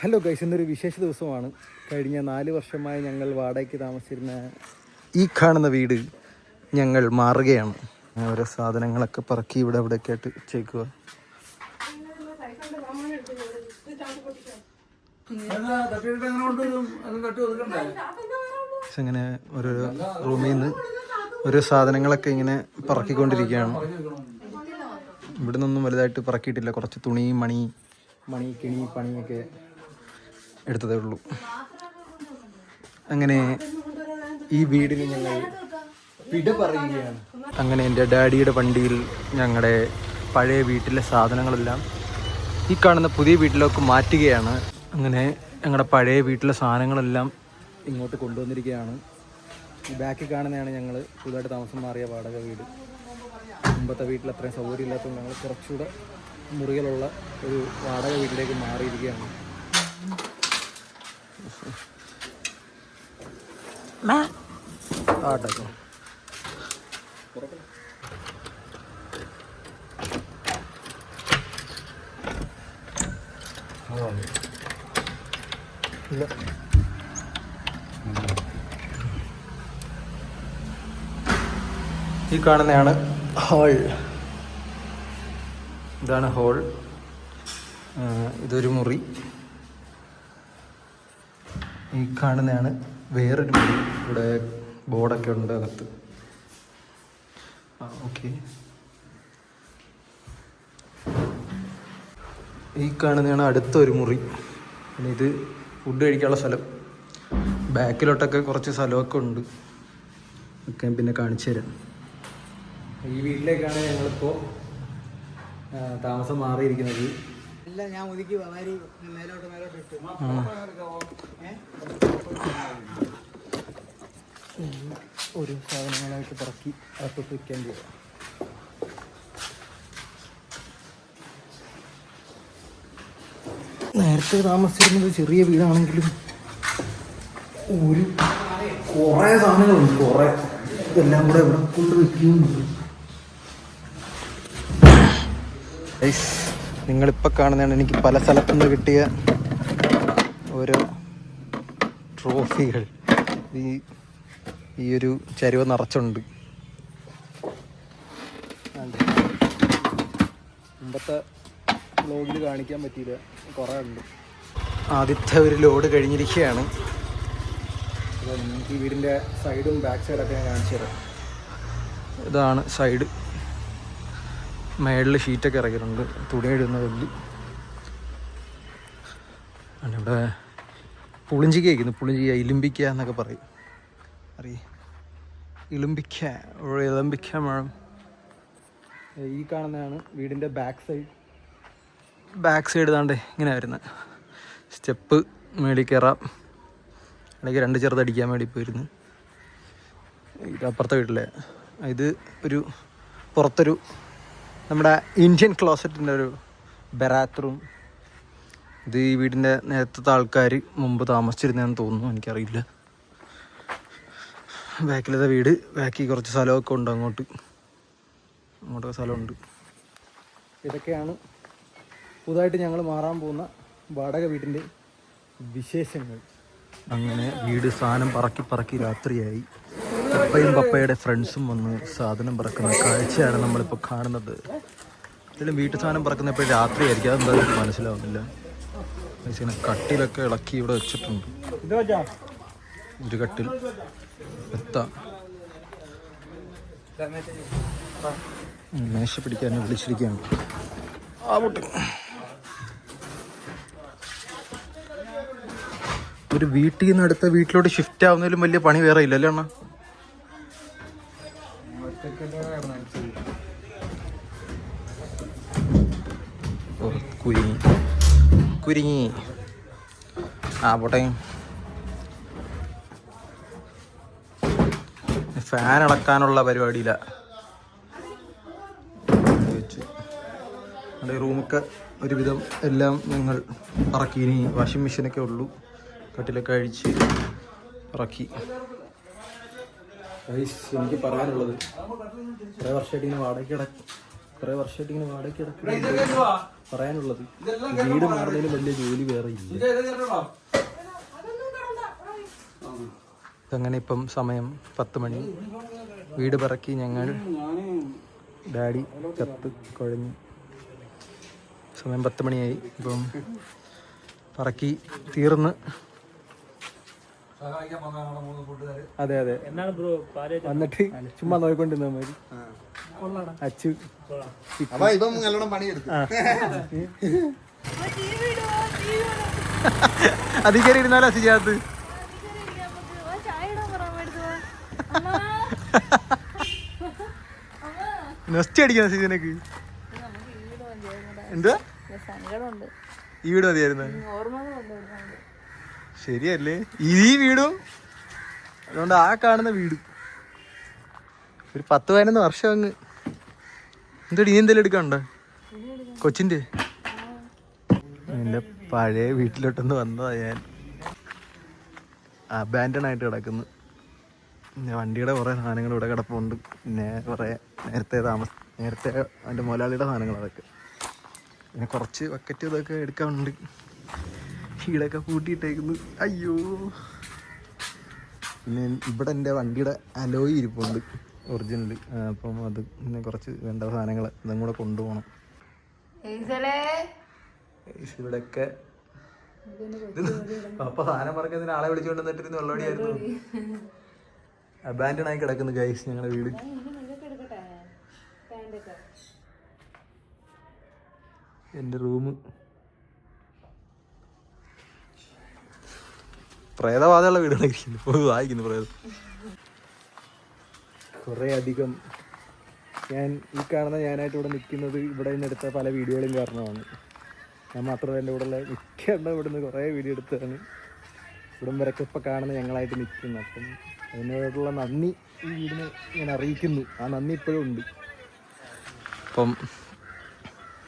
Hello guys ഇന്നൊരു വിശേഷ ദിവസമാണ്. കഴിഞ്ഞ നാല് വർഷമായി ഞങ്ങൾ വാടകയ്ക്ക് താമസിച്ചിരുന്ന ഈ കാണുന്ന വീട് ഞങ്ങൾ മാറുകയാണ്. ഓരോ സാധനങ്ങളൊക്കെ പറക്കി ഇവിടെ ഇവിടെയൊക്കെ ആയിട്ട് ചേക്കുക ഇങ്ങനെ ഓരോരോ റൂമിൽ നിന്ന് ഓരോ സാധനങ്ങളൊക്കെ ഇങ്ങനെ പറക്കിക്കൊണ്ടിരിക്കുകയാണ്. ഇവിടെ നിന്നൊന്നും വലുതായിട്ട് പറക്കിയിട്ടില്ല. കുറച്ച് തുണി മണി മണി കിണി പണിയൊക്കെ എടുത്തതേ ഉള്ളൂ. അങ്ങനെ ഈ വീടിന് ഞങ്ങൾ വിട പറയുകയാണ്. അങ്ങനെ എന്റെ ഡാഡിയുടെ വണ്ടിയിൽ ഞങ്ങളുടെ പഴയ വീട്ടിലെ സാധനങ്ങളെല്ലാം ഈ കാണുന്ന പുതിയ വീട്ടിലേക്ക് മാറ്റുകയാണ്. അങ്ങനെ ഞങ്ങളുടെ പഴയ വീട്ടിലെ സാധനങ്ങളെല്ലാം ഇങ്ങോട്ട് കൊണ്ടുവന്നിരിക്കുകയാണ്. ഈ ബാക്കിൽ കാണുന്നതാണ് ഞങ്ങൾ പുതുതായിട്ട് താമസം മാറിയ വാടക വീട്. മുമ്പത്തെ വീട്ടിൽ അത്രയും സൗകര്യം ഇല്ലാത്തതുകൊണ്ട് ഞങ്ങൾ കുറച്ചുകൂടെ മുറികളുള്ള ഒരു വാടക വീട്ടിലേക്ക് മാറിയിരിക്കുകയാണ്. ആട്ടോ ഇല്ല. ഈ കാണുന്നതാണ് ഹോൾ ഇതാണ് ഹോൾ ഇതൊരു മുറി. ഈ കാണുന്നതാണ് വേറൊരു മുറി ഇവിടെ ബോർഡൊക്കെ ഉണ്ട് അകത്ത്. ഓക്കെ. ഈ കാണുന്നതാണ് അടുത്ത ഒരു മുറി. പിന്നെ ഇത് ഫുഡ് കഴിക്കാനുള്ള സ്ഥലം. ബാക്കിലോട്ടൊക്കെ കുറച്ച് സ്ഥലമൊക്കെ ഉണ്ട്. ഒക്കെ പിന്നെ കാണിച്ചു തരാം. ഈ വീട്ടിലേക്കാണ് ഞങ്ങളിപ്പോൾ താമസം മാറിയിരിക്കുന്നത്. ഞാൻ ഒതുക്കി വാരി മേലോട്ട് മേലോട്ട് ഇട്ടു. ഒരു സാധനങ്ങളായിട്ട് പറക്കി അകത്തോട്ട് വയ്ക്കേണ്ടി വരും. നേരത്തെ താമസിച്ചിരുന്നത് ചെറിയ വീടാണെങ്കിലും ഒരു കുറേ സാധനങ്ങളുണ്ട് കുറേ. ഇതെല്ലാം കൂടെ ഇവിടെ കൊണ്ട് വെക്കുന്നുണ്ട് നിങ്ങളിപ്പോൾ കാണുന്നതാണ് എനിക്ക് പല സ്ഥലത്തു നിന്ന് കിട്ടിയ ഓരോ ട്രോഫികൾ. ഈ ഈ ഒരു ചരുവ നിറച്ചുണ്ട്. മുമ്പത്തെ ലോഡിൽ കാണിക്കാൻ പറ്റിയില്ല. കുറേ ഉണ്ട്. ആദ്യത്തെ ഒരു ലോഡ് കഴിഞ്ഞിരിക്കുകയാണ്. ഈ വീടിന്റെ സൈഡും ബാക്ക് സൈഡൊക്കെ ഞാൻ കാണിച്ചു തരാം ഇതാണ് സൈഡ് മേളിൽ ഷീറ്റൊക്കെ ഇറക്കിയിട്ടുണ്ട്. തുണി ഇടുന്ന കല്ല് ആണ് ഇവിടെ പുളിഞ്ചിക്ക വയ്ക്കുന്നു പുളിഞ്ചിക്ക ഇലുമ്പിക്ക എന്നൊക്കെ പറയും. അറിയ ഇലുമ്പിക്ക ഇലമ്പിക്ക മഴം ഈ കാണുന്നതാണ് വീടിന്റെ ബാക്ക് സൈഡ്. ബാക്ക് സൈഡ് താണ്ട് ഇങ്ങനെ വരുന്നത്. സ്റ്റെപ്പ് മേളിൽ കയറാം. ഇടയ്ക്ക് രണ്ട് ചെറുതടിക്കാൻ വേണ്ടി പോയിരുന്നു. ഇത് അപ്പുറത്തെ വീട്ടിലെ. ഇത് ഒരു പുറത്തൊരു നമ്മുടെ ഇന്ത്യൻ ക്ലോസറ്റിന്റെ ഒരു ബെറാത്രൂം ഇത് ഈ വീടിന്റെ നേരത്തെ ആൾക്കാർ മുമ്പ് താമസിച്ചിരുന്നതെന്ന് തോന്നുന്നു. എനിക്കറിയില്ല. ബാക്കിലത്തെ വീട് ബാക്കി കുറച്ച് സ്ഥലമൊക്കെ ഉണ്ട് അങ്ങോട്ട്. അങ്ങോട്ടൊക്കെ സ്ഥലമുണ്ട്. ഇതൊക്കെയാണ് പുതുതായിട്ട് ഞങ്ങൾ മാറാൻ പോകുന്ന വാടക വീടിന്റെ വിശേഷങ്ങൾ. അങ്ങനെ വീട് സാധനം പറക്കി പറക്കി രാത്രിയായി. പപ്പയും പപ്പയുടെ ഫ്രണ്ട്സും വന്ന് സാധനം പറക്കുന്ന കാഴ്ചയാണ് നമ്മളിപ്പോൾ കാണുന്നത്. ഇതിലും വീട്ടു സാധനം പറക്കുന്ന ഇപ്പോൾ രാത്രിയായിരിക്കും. അതെന്തായാലും മനസ്സിലാവുന്നില്ല. ഇങ്ങനെ കട്ടിലൊക്കെ ഇളക്കി ഇവിടെ വെച്ചിട്ടുണ്ട്. ഒരു കട്ടിൽ എത്ത. മേശ പിടിക്കാൻ വിളിച്ചിരിക്കുകയാണ്. ആ പൊട്ടി ഒരു വീട്ടിൽ നിന്ന് അടുത്ത വീട്ടിലോട്ട് ഷിഫ്റ്റ് ആവുന്നതിലും വലിയ പണി വേറെ ഇല്ലല്ലേ അണ്ണ? കുരുങ്ങി. കുരുങ്ങി. ആ പോട്ടെ. ഫാൻ ഇളക്കാനുള്ള പരിപാടിയില്ല നമ്മുടെ റൂമൊക്കെ ഒരുവിധം എല്ലാം ഞങ്ങൾ ഇറക്കി. ഇനി വാഷിംഗ് മെഷീനൊക്കെ ഉള്ളൂ. കട്ടിലൊക്കെ അഴിച്ച് ഇറക്കി. എനിക്ക് പറയാനുള്ളത് കുറേ വർഷമായിട്ട് ഇങ്ങനെ വാടകയ്ക്ക് കുറെ വർഷമായിട്ട് ഇങ്ങനെ വാടക കിടക്കുന്നത് പറയാനുള്ളത്. വീട് മാറുന്നതിന് വലിയ ജോലി വേറെ ഇല്ല. അങ്ങനെ ഇപ്പം സമയം പത്ത് മണി. വീട് പറക്കി ഞങ്ങൾ ഡാഡി ചത്ത് കുഴഞ്ഞു. സമയം പത്ത് മണിയായി. ഇപ്പം പറക്കി തീർന്ന്. അതെ അതെ. വന്നിട്ട് ചുമ്മാ നോക്കിക്കൊണ്ടിരുന്ന മതി അച്ചു. അപ്പൊ ഇപ്പം നല്ലോണം പണിയെടുത്തു. കയറി ഇരുന്നാലോ ചെയ്യാത്ത നെസ്റ്റ് അടിക്കണം സീസനക്ക് എന്താ ഈ വീട് മതിയായിരുന്നു? ഓർമ്മ. ശരിയല്ലേ? ഈ വീടും? അതുകൊണ്ട് ആ കാണുന്ന വീട്. ഒരു പത്ത് പതിനൊന്ന് വർഷം അങ്ങ്. എന്തോടി നീ എന്തെങ്കിലും എടുക്കാനുണ്ടോ കൊച്ചിന്റെ എന്റെ പഴയ വീട്ടിലോട്ടൊന്ന് വന്നതാ ഞാൻ. അബാൻഡൺ ആയിട്ട് കിടക്കുന്നു. പിന്നെ വണ്ടിയുടെ കുറേ സാധനങ്ങൾ ഇവിടെ കിടപ്പുണ്ട്. പിന്നെ കുറേ നേരത്തെ താമസ നേരത്തെ എന്റെ മുതലാളിയുടെ സാധനങ്ങൾ അതൊക്കെ പിന്നെ കുറച്ച് ബക്കറ്റ് ഇതൊക്കെ എടുക്കാനുണ്ട്. ഈടൊക്കെ പൂട്ടിയിട്ടേക്കുന്നു അയ്യോ. പിന്നെ ഇവിടെ എന്റെ വണ്ടിയുടെ അലോയി ഇരിപ്പുണ്ട് ഒറിജിനൽ അപ്പം അത് പിന്നെ കുറച്ച് വേണ്ട സാധനങ്ങൾ ഇതും കൂടെ കൊണ്ടുപോകണം. ഇവിടെയൊക്കെ. അപ്പൊ സാധനം പറഞ്ഞതിന് ആളെ വിളിച്ചുകൊണ്ട് വന്നിട്ടിരുന്ന് വെള്ളോടിയായിരുന്നു അബാൻഡൺ ആയി കിടക്കുന്നു ഗൈസ് ഞങ്ങളുടെ വീട്. എന്റെ റൂം പ്രേതബാധയുള്ള വീടാണ് ഇരിക്കുന്നത് വായിക്കുന്നു പ്രേതം. കുറേ അധികം ഞാൻ ഈ കാണുന്ന ഞാനായിട്ട് ഇവിടെ നിൽക്കുന്നത് ഇവിടെ നിന്ന് എടുത്ത പല വീഡിയോകളും കാരണമാണ്. ഞാൻ മാത്രമല്ല എന്റെ കൂടെ മിക്ക എണ്ണം നിന്ന് കുറേ വീഡിയോ എടുത്തതാണ്. ഇവിടം വരൊക്കെ ഇപ്പോൾ കാണുന്ന ഞങ്ങളായിട്ട് നിൽക്കുന്നു. അപ്പം അതിനോടുള്ള നന്ദി ഈ വീടിനെ ഞാൻ അറിയിക്കുന്നു. ആ നന്ദി ഇപ്പോഴും ഉണ്ട്. അപ്പം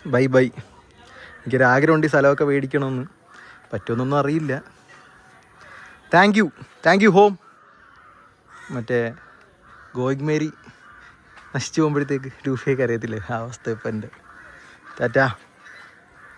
ബൈ ബൈ. എനിക്കൊരാഗ്രഹമുണ്ട് ഈ സ്ഥലമൊക്കെ മേടിക്കണമെന്ന്. പറ്റുമെന്നൊന്നും അറിയില്ല. Thank you thank you home മറ്റേ ഗോയിങ് മേരി നശിച്ചു പോകുമ്പോഴത്തേക്ക് രൂഫയൊക്കെ അറിയത്തില്ലേ? ആ അവസ്ഥ ഇപ്പം എന്റെ ടാറ്റാ.